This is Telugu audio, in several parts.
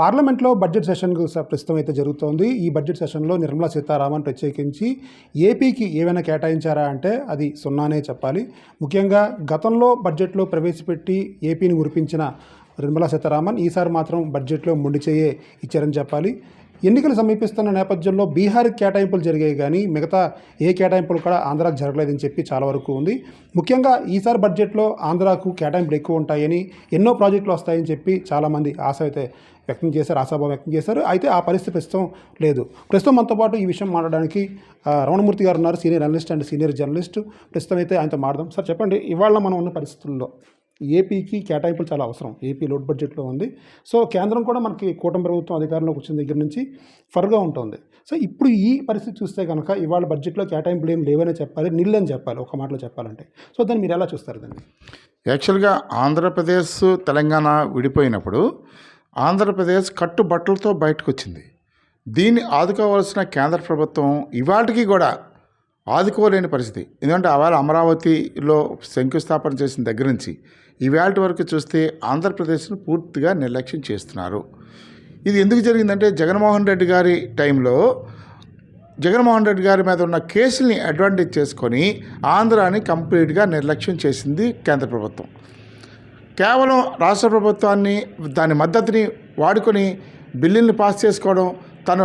పార్లమెంట్లో బడ్జెట్ సెషన్ ప్రస్తుతం అయితే జరుగుతోంది. ఈ బడ్జెట్ సెషన్లో నిర్మలా సీతారామన్ ప్రత్యేకించి ఏపీకి ఏమైనా కేటాయించారా అంటే అది సున్నానే చెప్పాలి. ముఖ్యంగా గతంలో బడ్జెట్లో ప్రవేశపెట్టి ఏపీని ఉరిపించిన నిర్మలా సీతారామన్ ఈసారి మాత్రం బడ్జెట్లో మొండి చేయే ఇచ్చారని చెప్పాలి. ఎన్నికలు సమీపిస్తున్న నేపథ్యంలో బీహార్కి కేటాయింపులు జరిగాయి కానీ మిగతా ఏ కేటాయింపులు కూడా ఆంధ్రాకు జరగలేదని చెప్పి చాలా వరకు ఉంది. ముఖ్యంగా ఈసారి బడ్జెట్లో ఆంధ్రాకు కేటాయింపులు ఎక్కువ ఉంటాయని ఎన్నో ప్రాజెక్టులు వస్తాయని చెప్పి చాలామంది ఆశ అయితే వ్యక్తం చేశారు ఆశాభావం వ్యక్తం చేశారు. అయితే ఆ పరిస్థితి ప్రస్తుతం లేదు. ప్రస్తుతం మనతో పాటు ఈ విషయం మాట్లాడడానికి రమణమూర్తి గారు ఉన్నారు senior analyst and senior journalist. ప్రస్తుతం అయితే ఆయనతో మాట్లాడదాం. సార్ చెప్పండి ఇవాళ మనం ఉన్న పరిస్థితుల్లో ఏపీకి కేటాయింపులు చాలా అవసరం. ఏపీ లోడ్ బడ్జెట్లో ఉంది. సో కేంద్రం కూడా మనకి కూటమి ప్రభుత్వం అధికారంలోకి వచ్చిన దగ్గర నుంచి ఫర్గా ఉంటుంది. సో ఇప్పుడు ఈ పరిస్థితి చూస్తే కనుక ఇవాళ బడ్జెట్లో కేటాయింపులు ఏం లేవనే చెప్పాలి నీళ్ళని చెప్పాలి ఒక మాటలో చెప్పాలంటే. సో దాన్ని మీరు ఎలా చూస్తారు దాన్ని? యాక్చువల్గా ఆంధ్రప్రదేశ్ తెలంగాణ విడిపోయినప్పుడు ఆంధ్రప్రదేశ్ కట్టుబట్టలతో బయటకు వచ్చింది దీన్ని ఆదుకోవాల్సిన కేంద్ర ప్రభుత్వం ఇవాటికి కూడా ఆదుకోలేని పరిస్థితి. ఎందుకంటే అవాళ అమరావతిలో శంకుస్థాపన చేసిన దగ్గర నుంచి ఇవాళ వరకు చూస్తే ఆంధ్రప్రదేశ్ను పూర్తిగా నిర్లక్ష్యం చేస్తున్నారు. ఇది ఎందుకు జరిగిందంటే జగన్మోహన్ రెడ్డి గారి టైంలో జగన్మోహన్ రెడ్డి గారి మీద ఉన్న కేసుల్ని అడ్వాంటేజ్ చేసుకొని ఆంధ్రాని కంప్లీట్గా నిర్లక్ష్యం చేసింది కేంద్ర ప్రభుత్వం. కేవలం రాష్ట్ర ప్రభుత్వాన్ని దాని మద్దతుని వాడుకొని బిల్లుల్ని పాస్ చేసుకోవడం తన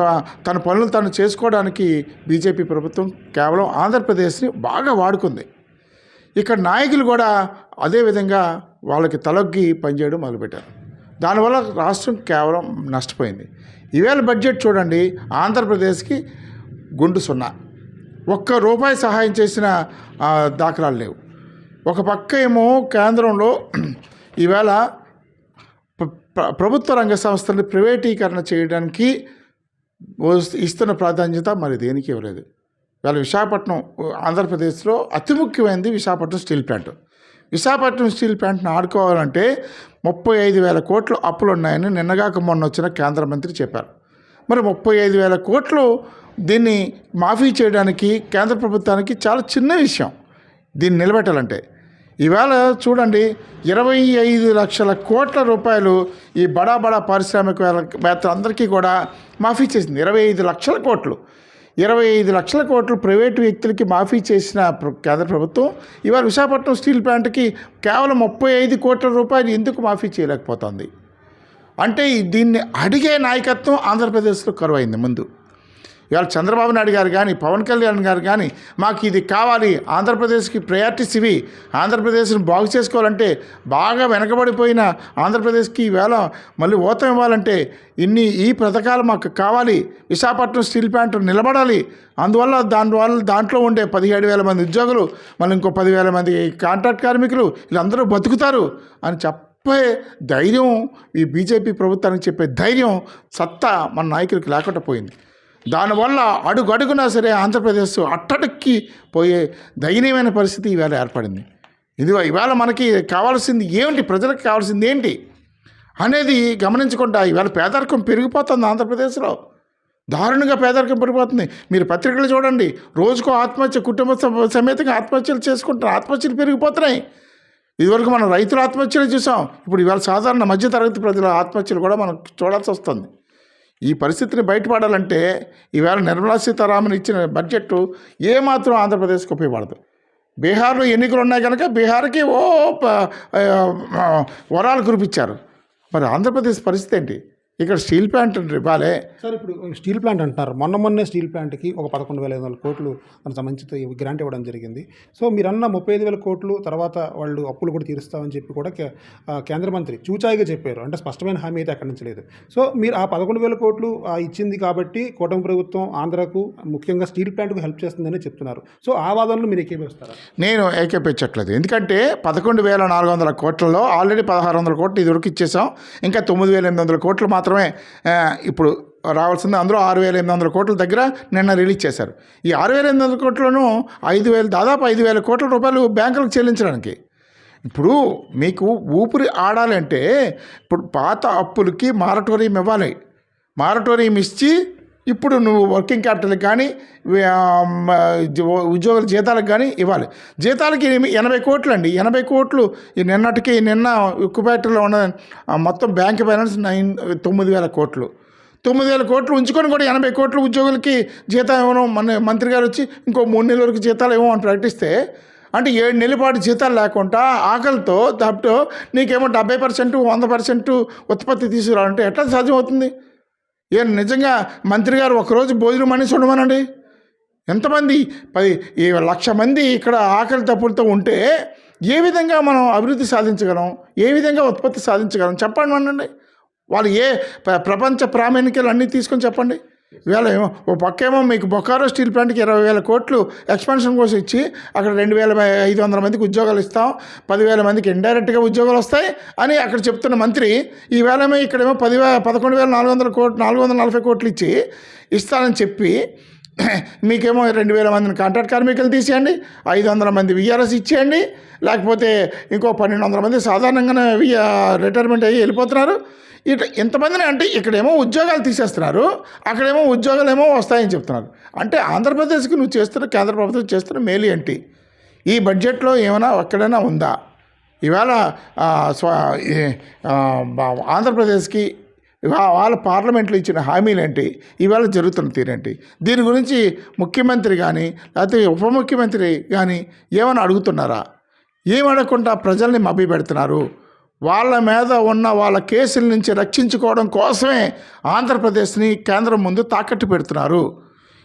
తన పనులు తను చేసుకోవడానికి బీజేపీ ప్రభుత్వం కేవలం ఆంధ్రప్రదేశ్ని బాగా వాడుకుంది. ఇక్కడ నాయకులు కూడా అదేవిధంగా వాళ్ళకి తలొగ్గి పనిచేయడం మొదలుపెట్టారు. దానివల్ల రాష్ట్రం కేవలం నష్టపోయింది. ఈవేళ బడ్జెట్ చూడండి ఆంధ్రప్రదేశ్కి గుండు సున్నా. ఒక్క రూపాయి సహాయం చేసిన దాఖలాలు లేవు. ఒక పక్క ఏమో కేంద్రంలో ఈవేళ ప్రభుత్వ రంగ సంస్థలు ప్రైవేటీకరణ చేయడానికి ఇస్తున్న ప్రాధాన్యత మరి దేనికి ఇవ్వలేదు. ఇవాళ విశాఖపట్నం ఆంధ్రప్రదేశ్లో అతి ముఖ్యమైనది Visakhapatnam steel plant. Visakhapatnam steel ప్లాంట్ను ఆడుకోవాలంటే ముప్పై ఐదు వేల కోట్లు అప్పులు ఉన్నాయని నిన్నగాక మొన్న వచ్చిన కేంద్ర మంత్రి చెప్పారు. మరి ముప్పై ఐదు వేల కోట్లు దీన్ని మాఫీ చేయడానికి కేంద్ర ప్రభుత్వానికి చాలా చిన్న విషయం. దీన్ని నిలబెట్టాలంటే ఈవేళ చూడండి ఇరవై ఐదు లక్షల కోట్ల రూపాయలు ఈ బడా బడా పారిశ్రామికవేత్తలందరికీ కూడా మాఫీ చేసింది. ఇరవై ఐదు లక్షల కోట్లు. ఇరవై ఐదు లక్షల కోట్లు ప్రైవేటు వ్యక్తులకి మాఫీ చేసిన కేంద్ర ప్రభుత్వం ఇవాళ విశాఖపట్నం స్టీల్ ప్లాంట్కి కేవలం ముప్పై ఐదు కోట్ల రూపాయలు ఎందుకు మాఫీ చేయలేకపోతుంది? అంటే దీన్ని అడిగే నాయకత్వం ఆంధ్రప్రదేశ్లో కరువైంది ముందు. ఇవాళ చంద్రబాబు నాయుడు గారు కానీ పవన్ కళ్యాణ్ గారు కానీ మాకు ఇది కావాలి ఆంధ్రప్రదేశ్కి ప్రయారిటీస్ ఇవి. ఆంధ్రప్రదేశ్ని బాగు చేసుకోవాలంటే బాగా వెనకబడిపోయిన ఆంధ్రప్రదేశ్కి ఈవేళ మళ్ళీ ఊతం ఇవ్వాలంటే ఇన్ని ఈ పథకాలు మాకు కావాలి. విశాఖపట్నం స్టీల్ ప్లాంట్ నిలబడాలి. అందువల్ల దానివల్ల దాంట్లో ఉండే పదిహేడు వేల మంది ఉద్యోగులు మళ్ళీ ఇంకో పదివేల మంది కాంట్రాక్ట్ కార్మికులు వీళ్ళందరూ బతుకుతారు అని చెప్పే ధైర్యం ఈ బీజేపీ ప్రభుత్వానికి చెప్పే ధైర్యం సత్తా మన నాయకులకు లేకుండా పోయింది. దానివల్ల అడుగు అడుగునా సరే ఆంధ్రప్రదేశ్ అట్టడికి పోయే దయనీయమైన పరిస్థితి ఈవేళ ఏర్పడింది. ఇది ఇవాళ మనకి కావాల్సింది ఏమిటి? ప్రజలకు కావాల్సింది ఏంటి? అనేది గమనించకుండా ఇవాళ పేదరికం పెరిగిపోతుంది ఆంధ్రప్రదేశ్లో. దారుణంగా పేదరికం పెరిగిపోతుంది. మీరు పత్రికలు చూడండి. రోజుకో ఆత్మహత్య కుటుంబ సమేతంగా ఆత్మహత్యలు చేసుకుంటారు ఆత్మహత్యలు పెరిగిపోతున్నాయి. ఇదివరకు మనం రైతుల ఆత్మహత్యలు చూసాం. ఇప్పుడు ఇవాళ సాధారణ మధ్యతరగతి ప్రజల ఆత్మహత్యలు కూడా మనం చూడాల్సి వస్తుంది. ఈ పరిస్థితిని బయటపడాలంటే ఈవేళ నిర్మలా సీతారామన్ ఇచ్చిన బడ్జెట్ ఏమాత్రం ఆంధ్రప్రదేశ్కి ఉపయోగపడదు. బీహార్లో ఎన్నికలు ఉన్నాయి కనుక బీహార్కి ఓ ప- వరాలు కురిపించారు. మరి ఆంధ్రప్రదేశ్ పరిస్థితి ఏంటి? ఇక్కడ స్టీల్ ప్లాంట్ ఇవ్వాలి సార్ ఇప్పుడు స్టీల్ ప్లాంట్ అంటున్నారు. మొన్న మొన్నే స్టీల్ ప్లాంట్కి ఒక పదకొండు వేల ఐదు వందల కోట్లు దానికి సంబంధించి గ్రాంట్ ఇవ్వడం జరిగింది. సో మీరు అన్న ముప్పై ఐదు వేల కోట్లు తర్వాత వాళ్ళు అప్పులు కూడా తీరుస్తామని చెప్పి కూడా కేంద్ర మంత్రి చూచాయిగా చెప్పారు. అంటే స్పష్టమైన హామీ అయితే అక్కడి నుంచి లేదు. సో మీరు ఆ పదకొండు వేల కోట్లు ఇచ్చింది కాబట్టి కూటమి ప్రభుత్వం ఆంధ్రాకు ముఖ్యంగా స్టీల్ ప్లాంట్కు హెల్ప్ చేస్తుందని చెప్తున్నారు. సో ఆ వాదనలు మీరు ఏకీభవిస్తారా నేను ఏకేపించట్లేదు. ఎందుకంటే పదకొండు వేల నాలుగు వందల కోట్లలో ఆల్రెడీ పదహారు వందల కోట్లు ఇదివరకు ఇచ్చేసాం ఇంకా తొమ్మిది వేల ఎనిమిది వందల కోట్లు మాత్రమే ఇప్పుడు రావాల్సింది అందులో ఆరు వేల ఎనిమిది వందల కోట్ల దగ్గర నిన్న రిలీజ్ చేశారు. ఈ ఆరు వేల ఎనిమిది వందల కోట్లను ఐదు వేలు దాదాపు ఐదు వేల కోట్ల రూపాయలు బ్యాంకులకు చెల్లించడానికి. ఇప్పుడు మీకు ఊపిరి ఆడాలంటే ఇప్పుడు పాత అప్పులకి మారటోరియం ఇవ్వాలి. మారటోరియం ఇచ్చి ఇప్పుడు నువ్వు వర్కింగ్ క్యాపిటల్కి కానీ ఉద్యోగుల జీతాలకు కానీ ఇవ్వాలి. జీతాలకి ఎనభై కోట్లు అండి. ఎనభై కోట్లు నిన్నటికి నిన్న ఉక్కుపేటలో ఉన్న మొత్తం బ్యాంక్ బ్యాలెన్స్ నైన్ తొమ్మిది వేల కోట్లు. తొమ్మిది వేల కోట్లు ఉంచుకొని కూడా ఎనభై కోట్లు ఉద్యోగులకి జీతం ఇవ్వడం మన మంత్రి గారు వచ్చి ఇంకో మూడు నెలల వరకు జీతాలు ఇవ్వమని ప్రకటిస్తే అంటే ఏడు నెలల పాటు జీతాలు లేకుండా ఆకలితో దాంట్లో నీకేమో డెబ్బై పర్సెంట్ వంద పర్సెంట్ ఉత్పత్తి తీసుకురావాలంటే ఎట్లా సాధ్యమవుతుంది ఏ నిజంగా మంత్రి గారు ఒకరోజు భోజనం అనేసి ఉండమనండి? ఎంతమంది? పది ఈ లక్ష మంది ఇక్కడ ఆకలి తప్పులతో ఉంటే ఏ విధంగా మనం అభివృద్ధి సాధించగలం? ఏ విధంగా ఉత్పత్తి సాధించగలం? చెప్పండి అనండి వాళ్ళు ఏ ప్రపంచ ప్రామాణికలు అన్నీ తీసుకొని చెప్పండి. ఇవాళ ఏమో ఓ పక్కేమో మీకు బొకారో స్టీల్ ప్లాంట్కి ఇరవై వేల కోట్లు ఎక్స్పాన్షన్ కోసం ఇచ్చి అక్కడ రెండు వేల ఐదు వందల మందికి ఉద్యోగాలు ఇస్తాం పదివేల మందికి ఇండైరెక్ట్గా ఉద్యోగాలు వస్తాయి అని అక్కడ చెప్తున్న మంత్రి ఈవేళేమో ఇక్కడేమో పదివే పదకొండు వేల నాలుగు వందల కోట్లు నాలుగు వందల నలభై కోట్లు ఇచ్చి ఇస్తానని చెప్పి మీకేమో రెండు వేల మందిని కాంట్రాక్ట్ కార్మికులు తీసేయండి ఐదు వందల మంది విఆర్ఎస్ ఇచ్చేయండి లేకపోతే ఇంకో పన్నెండు వందల మంది సాధారణంగానే రిటైర్మెంట్ అయ్యి వెళ్ళిపోతున్నారు. ఇట్లా ఎంతమందిని అంటే ఇక్కడేమో ఉద్యోగాలు తీసేస్తున్నారు అక్కడేమో ఉద్యోగాలు ఏమో వస్తాయని చెప్తున్నారు. అంటే ఆంధ్రప్రదేశ్కి నువ్వు చేస్తున్న కేంద్ర ప్రభుత్వం చేస్తున్న మేలు ఏంటి? ఈ బడ్జెట్లో ఏమైనా ఎక్కడైనా ఉందా? ఇవాళ ఆంధ్రప్రదేశ్కి వాళ్ళ పార్లమెంట్లో ఇచ్చిన హామీలేంటి? ఇవాళ జరుగుతున్న తీరేంటి? దీని గురించి ముఖ్యమంత్రి కానీ లేకపోతే ఉప ముఖ్యమంత్రి కానీ ఏమైనా అడుగుతున్నారా? ఏం అడగకుండా ప్రజల్ని మభ్య పెడుతున్నారు? వాళ్ళ మీద ఉన్న వాళ్ళ కేసుల నుంచి రక్షించుకోవడం కోసమే ఆంధ్రప్రదేశ్ని కేంద్రం ముందు తాకట్టు పెడుతున్నారు.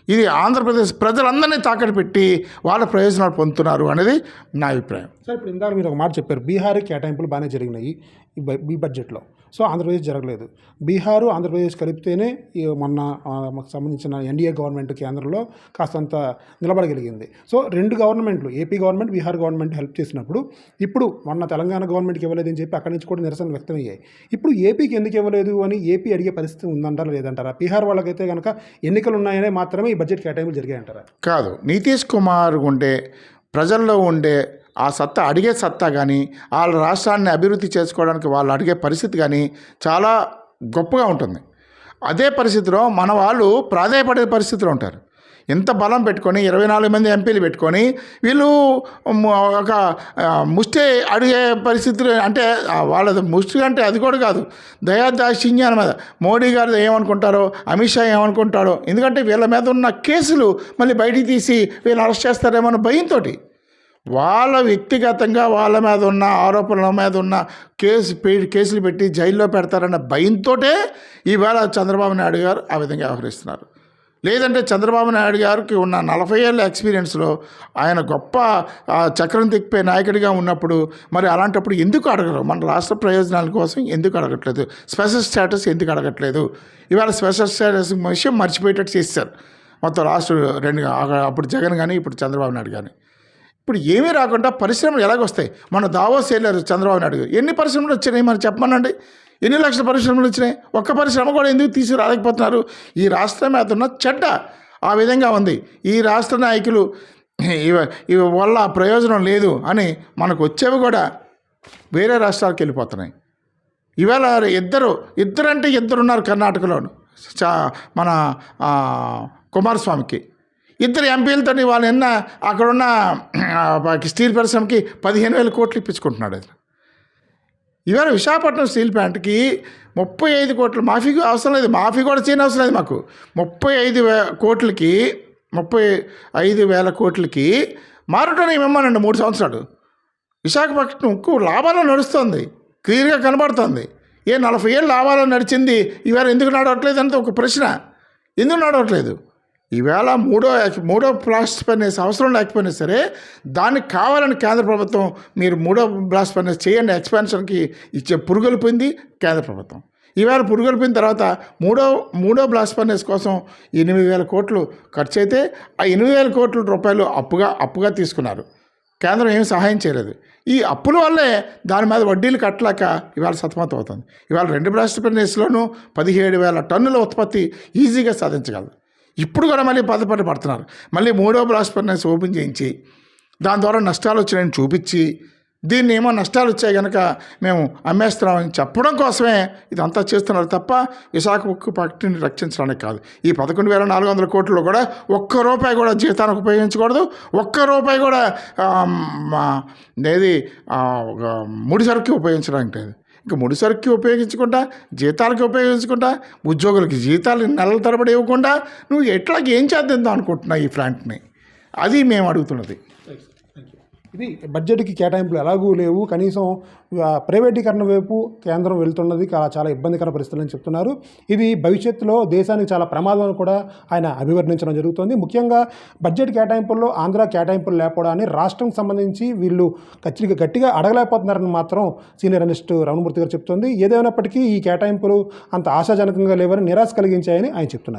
ఇది ఆంధ్రప్రదేశ్ ప్రజలందరినీ తాకట్టు పెట్టి వాళ్ళ ప్రయోజనాలు పొందుతున్నారు అనేది నా అభిప్రాయం. సార్ ఇప్పుడు ఇందాక మీరు ఒక మాట చెప్పారు. బీహార్ కేటాయింపులు బాగానే జరిగినాయి ఈ బడ్జెట్లో. సో ఆంధ్రప్రదేశ్ జరగలేదు. బీహారు ఆంధ్రప్రదేశ్ కలిపితేనే ఈ మొన్న మాకు సంబంధించిన ఎన్డీఏ గవర్నమెంట్ కేంద్రంలో కాస్తంత నిలబడగలిగింది. సో రెండు గవర్నమెంట్లు AP government Bihar government help చేసినప్పుడు ఇప్పుడు మొన్న తెలంగాణ గవర్నమెంట్కి ఇవ్వలేదని చెప్పి అక్కడి నుంచి కూడా నిరసన వ్యక్తమయ్యాయి. ఇప్పుడు ఏపీకి ఎందుకు ఇవ్వలేదు అని ఏపీ అడిగే పరిస్థితి ఉందంటారా లేదంటారా? బీహార్ వాళ్ళకైతే కనుక ఎన్నికలు ఉన్నాయనే మాత్రమే ఈ బడ్జెట్ కేటాయింపులు జరిగాయంటారా? కాదు. నితీష్ కుమార్ ఉండే ప్రజల్లో ఉండే ఆ సత్తా అడిగే సత్తా కానీ వాళ్ళ రాష్ట్రాన్ని అభివృద్ధి చేసుకోవడానికి వాళ్ళు అడిగే పరిస్థితి కానీ చాలా గొప్పగా ఉంటుంది. అదే పరిస్థితిలో మన వాళ్ళు ప్రాధాయపడే పరిస్థితిలో ఉంటారు. ఎంత బలం పెట్టుకొని ఇరవై నాలుగు మంది ఎంపీలు పెట్టుకొని వీళ్ళు ఒక ముష్టి అడిగే పరిస్థితులు అంటే వాళ్ళది ముష్టి అంటే అది కూడా కాదు. దయాదాక్షిణ్యం మీద మోడీ గారు ఏమనుకుంటారో అమిత్ షా ఏమనుకుంటారో ఎందుకంటే వీళ్ళ మీద ఉన్న కేసులు మళ్ళీ బయటికి తీసి వీళ్ళు అరెస్ట్ చేస్తారేమో అన్న భయంతో వాళ్ళ వ్యక్తిగతంగా వాళ్ళ మీద ఉన్న ఆరోపణల మీద ఉన్న కేసు కేసులు పెట్టి జైల్లో పెడతారన్న భయంతోటే ఈవేళ చంద్రబాబు నాయుడు గారు ఆ విధంగా వ్యవహరిస్తున్నారు. లేదంటే చంద్రబాబు నాయుడు గారికి ఉన్న నలభై ఏళ్ళ ఎక్స్పీరియన్స్లో ఆయన గొప్ప చక్రం తిప్పే నాయకుడిగా ఉన్నప్పుడు మరి అలాంటప్పుడు ఎందుకు అడగరు? మన రాష్ట్ర ప్రయోజనాల కోసం ఎందుకు అడగట్లేదు? స్పెషల్ స్టేటస్ ఎందుకు అడగట్లేదు? ఇవాళ స్పెషల్ స్టేటస్ విషయం మర్చిపోయేటట్టు చేస్తారు మొత్తం రాష్ట్ర రెండు అప్పుడు జగన్ కానీ ఇప్పుడు చంద్రబాబు నాయుడు కానీ ఇప్పుడు ఏమీ రాకుండా పరిశ్రమలు ఎలాగొస్తాయి? మన దావోస్ వెళ్ళారు చంద్రబాబు నాయుడు గారు. ఎన్ని పరిశ్రమలు వచ్చినాయి? మరి చెప్పమనండి. ఎన్ని లక్షల పరిశ్రమలు వచ్చినాయి? ఒక్క పరిశ్రమ కూడా ఎందుకు తీసుకురాలేకపోతున్నారు ఈ రాష్ట్రం మీద ఉన్న చెడ్డ ఆ విధంగా ఉంది. ఈ రాష్ట్ర నాయకులు ఇవ ఇవి వల్ల ప్రయోజనం లేదు అని మనకు వచ్చేవి కూడా వేరే రాష్ట్రాలకు వెళ్ళిపోతున్నాయి. ఇవాళ ఇద్దరు ఇద్దరంటే ఇద్దరు ఉన్నారు కర్ణాటకలోను. చా మన కుమారస్వామికి. ఇద్దరు ఎంపీలతో వాళ్ళు నిన్న అక్కడున్న స్టీల్ పరిశ్రమకి పదిహేను వేల కోట్లు ఇప్పించుకుంటున్నాడు అది ఇవాళ విశాఖపట్నం స్టీల్ ప్లాంట్కి ముప్పై ఐదు కోట్లు మాఫీ అవసరం లేదు. మాఫీ కూడా చేయని అవసరం లేదు మాకు. ముప్పై ఐదు వే కోట్లకి ముప్పై ఐదు వేల కోట్లకి మారటం ఇమ్మనండి మూడు సంవత్సరాలు. విశాఖపట్నంకు లాభాలు నడుస్తుంది. క్లియర్గా కనబడుతుంది. ఏ నలభై ఏళ్ళు లాభాలు నడిచింది ఇవాళ ఎందుకు నడవట్లేదు అంటే ఒక ప్రశ్న. ఎందుకు నడవట్లేదు? ఈవేళ మూడో మూడో బ్లాస్ట్ ఫర్నేస్ అవసరం లేకపోయినా సరే దానికి కావాలని కేంద్ర ప్రభుత్వం మీరు మూడో బ్లాస్ట్ ఫర్నేస్ చేయండి ఎక్స్పాన్షన్కి ఇచ్చే పురుగొలిపింది కేంద్ర ప్రభుత్వం. ఈవేళ పురుగొలిపిన తర్వాత మూడో మూడో బ్లాస్ట్ ఫర్నేస్ కోసం ఎనిమిది వేల కోట్లు ఖర్చు అయితే ఆ ఎనిమిది వేల కోట్ల రూపాయలు అప్పుగా అప్పుగా తీసుకున్నారు. కేంద్రం ఏం సహాయం చేయలేదు. ఈ అప్పుల వల్లే దాని మీద వడ్డీలు కట్టలేక ఇవాళ సతమతం అవుతుంది ఇవాళ రెండు బ్లాస్ట్ ఫర్నేస్లోనూ పదిహేడు వేల టన్నుల ఉత్పత్తి ఈజీగా సాధించగలదు. ఇప్పుడు కూడా మళ్ళీ బాధపడి పడుతున్నారు. మళ్ళీ మూడో బ్లాస్ట్ ఫర్నేస్ ఓపెన్ చేయించి దాని ద్వారా నష్టాలు వచ్చినాయని చూపించి దీన్ని ఏమో నష్టాలు వచ్చాయి కనుక మేము అమ్మేస్తున్నామని చెప్పడం కోసమే ఇదంతా చేస్తున్నారు తప్ప విశాఖ ఉక్కు ఫ్యాక్టరీని రక్షించడానికి కాదు. ఈ పదకొండు వేల నాలుగు వందల కోట్లు కూడా ఒక్క రూపాయి కూడా జీతానికి ఉపయోగించకూడదు. ఒక్క రూపాయి కూడా మా ఏది ఒక ముడి సరుకు ఉపయోగించడానికి లేదు. ఇంక ముడి సరుకు ఉపయోగించకుండా జీతాలకి ఉపయోగించకుండా ఉద్యోగులకి జీతాలు నెలల తరబడి ఇవ్వకుండా నువ్వు ఎట్లాగేం ఏం చేద్దాం అనుకుంటున్నావు ఈ ప్లాంట్ని అది మేము అడుగుతున్నది. ఇది బడ్జెట్కి కేటాయింపులు ఎలాగూ లేవు. కనీసం ప్రైవేటీకరణ వైపు కేంద్రం వెళ్తున్నది చాలా ఇబ్బందికర పరిస్థితులు అని చెప్తున్నారు. ఇది భవిష్యత్తులో దేశానికి చాలా ప్రమాదం అని కూడా ఆయన అభివర్ణించడం జరుగుతుంది. ముఖ్యంగా బడ్జెట్ కేటాయింపుల్లో ఆంధ్ర కేటాయింపులు లేకపోవడాన్ని రాష్ట్రం సంబంధించి వీళ్ళు ఖచ్చితంగా గట్టిగా అడగలేకపోతున్నారని మాత్రం సీనియర్ అనలిస్ట్ రమణమూర్తి గారు చెప్తుంది. ఏదేమైనప్పటికీ ఈ కేటాయింపులు అంత ఆశాజనకంగా లేవని నిరాశ కలిగించాయని ఆయన చెప్తున్నారు.